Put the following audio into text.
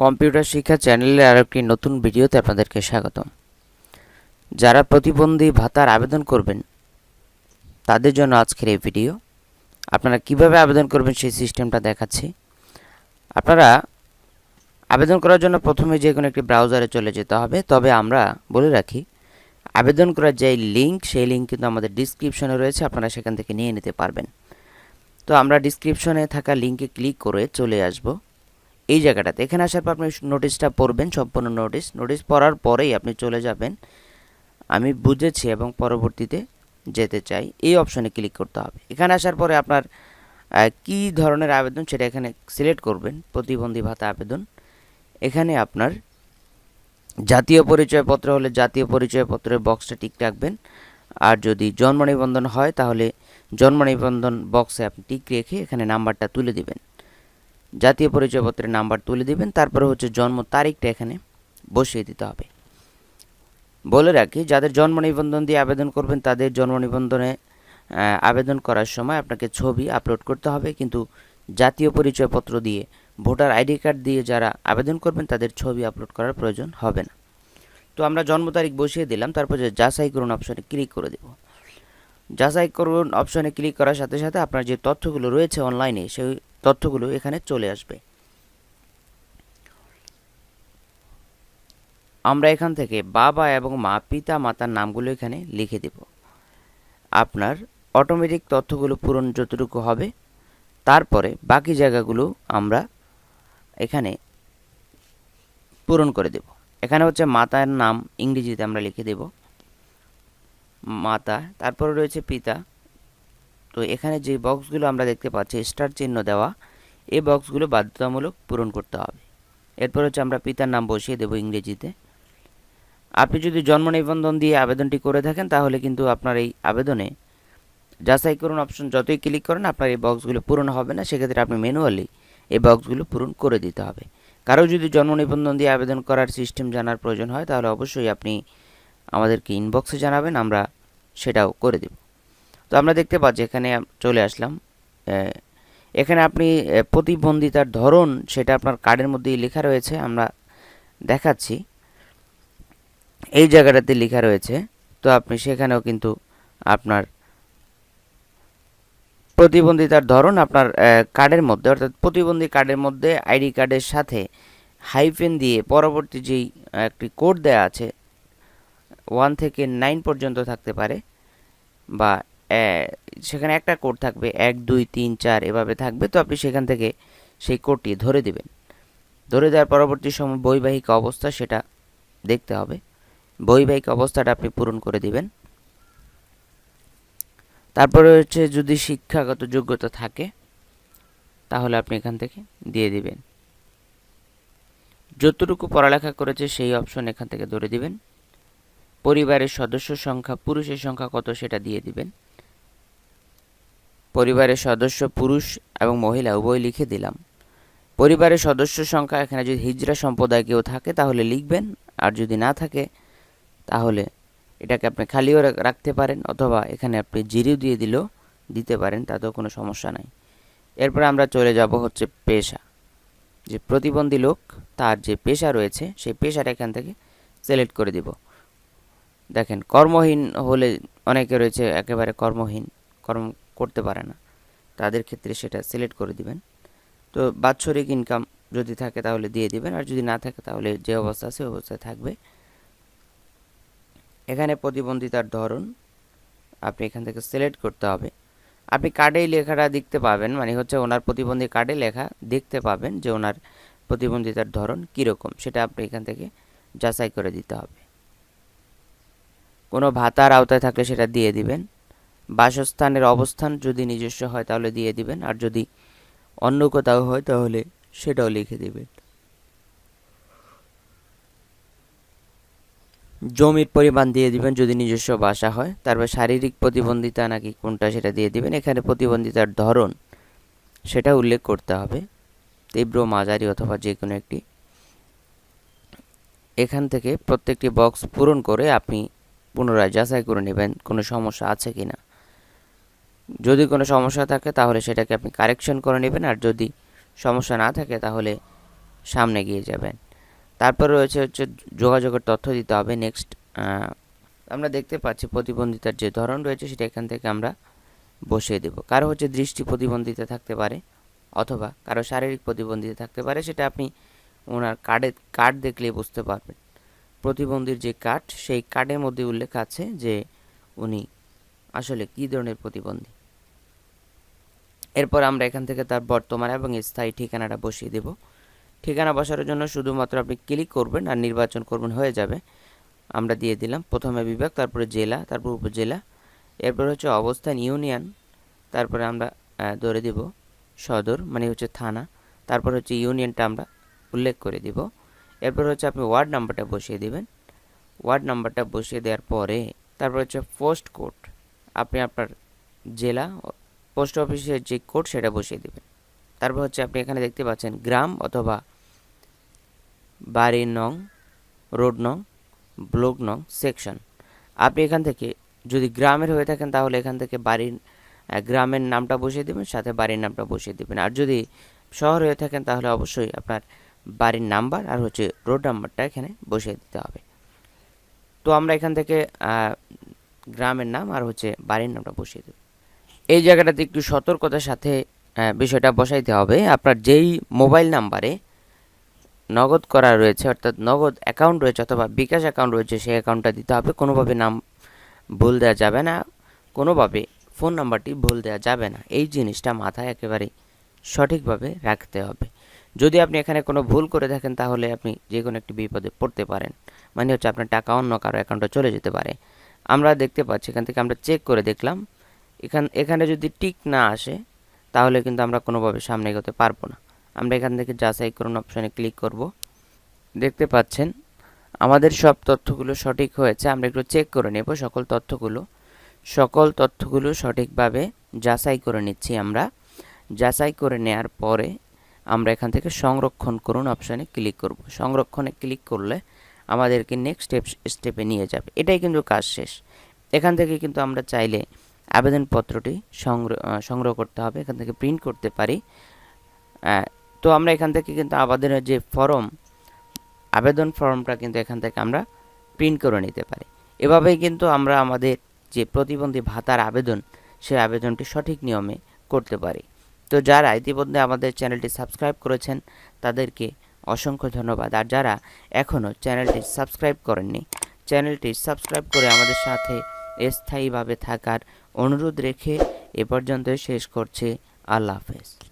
Computer শিক্ষা চ্যানেলের আর একটি নতুন ভিডিওতে আপনাদেরকে স্বাগতম। যারা প্রতিবন্ধী ভাতার আবেদন করবেন, তাদের জন্য আজকের এই ভিডিও। আপনারা কীভাবে আবেদন করবেন সেই সিস্টেমটা দেখাচ্ছি। আপনারা আবেদন করার জন্য প্রথমে যে কোনো একটি ব্রাউজারে চলে যেতে হবে। তবে আমরা বলে রাখি, আবেদন করার যে লিঙ্ক সেই লিঙ্ক কিন্তু আমাদের ডিসক্রিপশনে রয়েছে। আপনারা সেখান থেকে নিয়ে নিতে পারবেন। তো আমরা ডিসক্রিপশনে থাকা লিঙ্কে ক্লিক করে চলে আসব। এই জায়গাটাতে। এখানে আসার পর আপনি নোটিশটা পড়বেন, সম্পূর্ণ নোটিশ নোটিশ পড়ার পরেই আপনি চলে যাবেন। আমি বুঝেছি এবং পরবর্তীতে যেতে চাই। এই অপশনে ক্লিক করতে হবে। এখানে আসার পরে আপনার কী ধরনের আবেদন সেটা এখানে সিলেক্ট করবেন। প্রতিবন্ধী ভাতা আবেদন। এখানে আপনার জাতীয় পরিচয়পত্র হলে জাতীয় পরিচয়পত্রের বক্সটা ঠিক রাখবেন। আর যদি জন্ম নিবন্ধন হয় তাহলে জন্ম নিবন্ধন বক্সে আপনি টিক রেখে এখানে নাম্বারটা তুলে দিবেন। জাতীয় পরিচয়পত্রের নাম্বার তুলে দিবেন, তারপরে হচ্ছে জন্ম তারিখটা এখানে বসিয়ে দিতে হবে। বলে রাখি, যাদের জন্ম নিবন্ধন দিয়ে আবেদন করবেন, তাদের জন্ম নিবন্ধনে আবেদন করার সময় আপনাকে ছবি আপলোড করতে হবে, কিন্তু জাতীয় পরিচয়পত্র দিয়ে ভোটার আইডি কার্ড দিয়ে যারা আবেদন করবেন, তাদের ছবি আপলোড করার প্রয়োজন হবে না। তো আমরা জন্ম তারিখ বসিয়ে দিলাম, তারপর যে যাচাই করুন অপশনে ক্লিক করে দেব। যাচাই করুন অপশনে ক্লিক করার সাথে সাথে আপনার যে তথ্যগুলো রয়েছে অনলাইনে, সেই তথ্যগুলো এখানে চলে আসবে। আমরা এখান থেকে বাবা এবং মা, পিতা, মাতার নামগুলো এখানে লিখে দেব। আপনার অটোমেটিক তথ্যগুলো পূরণ যতটুকু হবে, তারপরে বাকি জায়গাগুলো আমরা এখানে পূরণ করে দেব। এখানে হচ্ছে মাতার নাম ইংরেজিতে আমরা লিখে দেব। মাতা, তারপরে রয়েছে পিতা তো এখানে যে বক্সগুলো আমরা দেখতে পাচ্ছি স্টার চিহ্ন দেওয়া, এই বক্সগুলো বাধ্যতামূলক পূরণ করতে হবে। এরপর হচ্ছে আমরা পিতার নাম বসিয়ে দেব ইংরেজিতে। আপনি যদি জন্ম নিবন্ধন দিয়ে আবেদনটি করে থাকেন, তাহলে কিন্তু আপনার এই আবেদনে যাচাই করুন অপশন যতই ক্লিক করেন, আপনার এই বক্সগুলো পূরণ হবে না। সেক্ষেত্রে আপনি ম্যানুয়ালি এই বক্সগুলো পূরণ করে দিতে হবে। কারও যদি জন্ম নিবন্ধন দিয়ে আবেদন করার সিস্টেম জানার প্রয়োজন হয়, তাহলে অবশ্যই আপনি আমাদেরকে ইনবক্সে জানাবেন, আমরা সেটাও করে দেব। তো আমরা দেখতে পাচ্ছি এখানে চলে আসলাম। এখানে আপনি প্রতিবন্ধিতার ধরন সেটা আপনার কার্ডের মধ্যেই লেখা রয়েছে, আমরা দেখাচ্ছি। এই জায়গাটাতে লেখা রয়েছে, তো আপনি সেখানেও কিন্তু আপনার প্রতিবন্ধিতার ধরন আপনার কার্ডের মধ্যে, অর্থাৎ প্রতিবন্ধী কার্ডের মধ্যে আইডি কার্ডের সাথে হাইফেন দিয়ে পরবর্তী যেই একটি কোড দেওয়া আছে ওয়ান থেকে নাইন পর্যন্ত থাকতে পারে, বা সেখানে একটা কোড থাকবে, এক, দুই, তিন, চার, এভাবে থাকবে। তো আপনি সেখান থেকে সেই কোডটি ধরে দেবেন। ধরে দেওয়ার পরবর্তী সময় বৈবাহিক অবস্থা সেটা দেখতে হবে। বৈবাহিক অবস্থাটা আপনি পূরণ করে দিবেন। তারপরে হচ্ছে যদি শিক্ষাগত যোগ্যতা থাকে, তাহলে আপনি এখান থেকে দিয়ে দিবেন। যতটুকু পড়ালেখা করেছে সেই অপশন এখান থেকে ধরে দিবেন। পরিবারের সদস্য সংখ্যা, পুরুষের সংখ্যা কত সেটা দিয়ে দিবেন। পরিবারের সদস্য পুরুষ এবং মহিলা, উভয় লিখে দিলাম। পরিবারের সদস্য সংখ্যা এখানে যদি হিজরা সম্প্রদায় কেউ থাকে, তাহলে লিখবেন। আর যদি না থাকে, তাহলে এটাকে আপনি খালিও রাখতে পারেন অথবা এখানে আপনি জিরিও দিয়ে দিলেও দিতে পারেন, তাতেও কোনো সমস্যা নাই। এরপরে আমরা চলে যাব হচ্ছে পেশা। যে প্রতিবন্ধী লোক, তার যে পেশা রয়েছে, সেই পেশাটা এখান থেকে সিলেক্ট করে দিব। দেখেন, কর্মহীন হলে অনেকে রয়েছে একেবারে কর্মহীন, কর্ম করতে পারে না। তাদের ক্ষেত্রে সেটা সিলেক্ট করে দিবেন। তো বাৎসরিক ইনকাম যদি থাকে তাহলে দিয়ে দিবেন, আর যদি না থাকে তাহলে যে অবস্থা ওই অবস্থায় থাকবে। এখানে প্রতিবন্ধিতার ধরন আপনি এখান থেকে সিলেক্ট করতে হবে। আপনি কার্ডেই লেখাটা দেখতে পাবেন মানে হচ্ছে ওনার প্রতিবন্ধী কার্ডে লেখা দেখতে পাবেন যে ওনার প্রতিবন্ধিতার ধরন কীরকম, সেটা আপনি এখান থেকে যাচাই করে দিতে হবে। কোনো ভাতার আওতায় থাকলে সেটা দিয়ে দিবেন। বাসস্থানের অবস্থান যদি নিজস্ব হয় তাহলে দিয়ে দিবেন, আর যদি অন্য কোথাও হয় তাহলে সেটাও লিখে দিবেন। জমির পরিমাণ দিয়ে দিবেন যদি নিজস্ব বাসা হয়, তারপর শারীরিক প্রতিবন্ধিতা নাকি কোনটা সেটা দিয়ে দিবেন। এখানে প্রতিবন্ধিতার ধরন সেটা উল্লেখ করতে হবে, তীব্র, মাঝারি অথবা যে কোনো একটি। এখান থেকে প্রত্যেকটি বক্স পূরণ করে আপনি পুনরায় যাচাই করে নেবেন কোনো সমস্যা আছে কি না যদি কোনো সমস্যা থাকে, তাহলে সেটাকে আপনি কারেকশন করে নেবেন আর যদি সমস্যা না থাকে, তাহলে সামনে গিয়ে যাবেন। তারপর রয়েছে হচ্ছে যোগাযোগের তথ্য দিতে হবে নেক্সট আমরা দেখতে পাচ্ছি প্রতিবন্ধিতার যে ধরন রয়েছে, সেটা এখান থেকে আমরা বসিয়ে দেব। কারও হচ্ছে দৃষ্টি প্রতিবন্ধিতা থাকতে পারে অথবা কারও শারীরিক প্রতিবন্ধিতা থাকতে পারে, সেটা আপনি ওনার কার্ডে কার্ড দেখলেই বুঝতে পারবেন। প্রতিবন্ধীর যে কার্ড সেই কার্ডের মধ্যে উল্লেখ আছে যে উনি আসলে কী ধরনের প্রতিবন্ধী। এরপর আমরা এখান থেকে তার বর্তমান এবং স্থায়ী ঠিকানাটা বসিয়ে দেব। ঠিকানা বসানোর জন্য শুধুমাত্র আপনি ক্লিক করবেন আর নির্বাচন করবেন হয়ে যাবে। আমরা দিয়ে দিলাম প্রথমে বিভাগ, তারপরে জেলা, তারপর উপজেলা, এরপর হচ্ছে অবস্থান ইউনিয়ন, তারপরে আমরা ধরে দিব সদর মানে হচ্ছে থানা, তারপর হচ্ছে ইউনিয়নটা আমরা উল্লেখ করে দিব। এরপর হচ্ছে আপনি ওয়ার্ড নাম্বারটা বসিয়ে দিবেন। ওয়ার্ড নাম্বারটা বসিয়ে দেওয়ার পরে তারপর হচ্ছে পোস্ট কোড। আপনি আপনার জেলা পোস্ট অফিসের যে কোড সেটা বসিয়ে দেবেন। তারপর হচ্ছে আপনি এখানে দেখতে পাচ্ছেন গ্রাম অথবা বাড়ির নং, রোড নং, ব্লক নং, সেকশন। আপনি এখান থেকে যদি গ্রামের হয়ে থাকেন তাহলে এখান থেকে বাড়ির গ্রামের নামটা বসিয়ে দেবেন, সাথে বাড়ির নামটা বসিয়ে দেবেন। আর যদি শহর হয়ে থাকেন তাহলে অবশ্যই আপনার বাড়ির নাম্বার আর হচ্ছে রোড নাম্বারটা এখানে বসিয়ে দিতে হবে। তো আমরা এখান থেকে গ্রামের নাম আর হচ্ছে বাড়ির নামটা বসিয়ে দেব। এই জায়গাটাতে একটু সতর্কতার সাথে বিষয়টা বসাইতে হবে। আপনার যেই মোবাইল নাম্বারে নগদ করা রয়েছে, অর্থাৎ নগদ অ্যাকাউন্ট রয়েছে অথবা বিকাশ অ্যাকাউন্ট রয়েছে, সেই অ্যাকাউন্টটা দিতে হবে। কোনোভাবে নাম ভুল দেওয়া যাবে না। কোনোভাবে ফোন নাম্বারটি ভুল দেওয়া যাবে না। এই জিনিসটা মাথায় একেবারে সঠিকভাবে রাখতে হবে। যদি আপনি এখানে কোনো ভুল করে থাকেন, তাহলে আপনি যে কোনো একটি বিপদে পড়তে পারেন। মানে হচ্ছে আপনার টাকা অন্য কারও অ্যাকাউন্টে চলে যেতে পারে। আমরা দেখতে পাচ্ছি, এখান থেকে আমরা চেক করে দেখলাম। এখান, এখানে যদি টিক না আসে, তাহলে কিন্তু আমরা কোনোভাবে সামনে এগোতে পারব না। আমরা এখান থেকে যাচাই করুন অপশানে ক্লিক করব। দেখতে পাচ্ছেন, আমাদের সব তথ্যগুলো সঠিক হয়েছে। আমরা একটু চেক করে নেব সকল তথ্যগুলো। সকল তথ্যগুলো সঠিকভাবে যাচাই করে নিচ্ছি আমরা। যাচাই করে নেয়ার পরে আমরা এখান থেকে সংরক্ষণ করুন অপশানে ক্লিক করব। সংরক্ষণে ক্লিক করলে আমাদেরকে নেক্সট স্টেপ স্টেপে নিয়ে যাবে। এটাই কিন্তু কাজ শেষ। এখান থেকে কিন্তু আমরা চাইলে আবেদনপত্রটি সংগ্রহ সংগ্রহ করতে হবে, এখান থেকে প্রিন্ট করতে পারি। তো আমরা এখান থেকে কিন্তু আবেদনের যে ফর্ম আবেদন ফর্মটা কিন্তু এখান থেকে আমরা প্রিন্ট করে নিতে পারি। এভাবেই কিন্তু আমরা আমাদের যে প্রতিবন্ধী ভাতার আবেদন, সেই আবেদনটি সঠিক নিয়মে করতে পারি। তো যারা ইতিমধ্যে আমাদের চ্যানেলটি সাবস্ক্রাইব করেছেন, তাদেরকে অসংখ্য ধন্যবাদ। আর যারা এখনও চ্যানেলটি সাবস্ক্রাইব করেননি, চ্যানেলটি সাবস্ক্রাইব করে আমাদের সাথে স্থায়ীভাবে থাকার অনুরোধ রেখে এ পর্যন্ত শেষ করছে। আল্লাহ হাফেজ।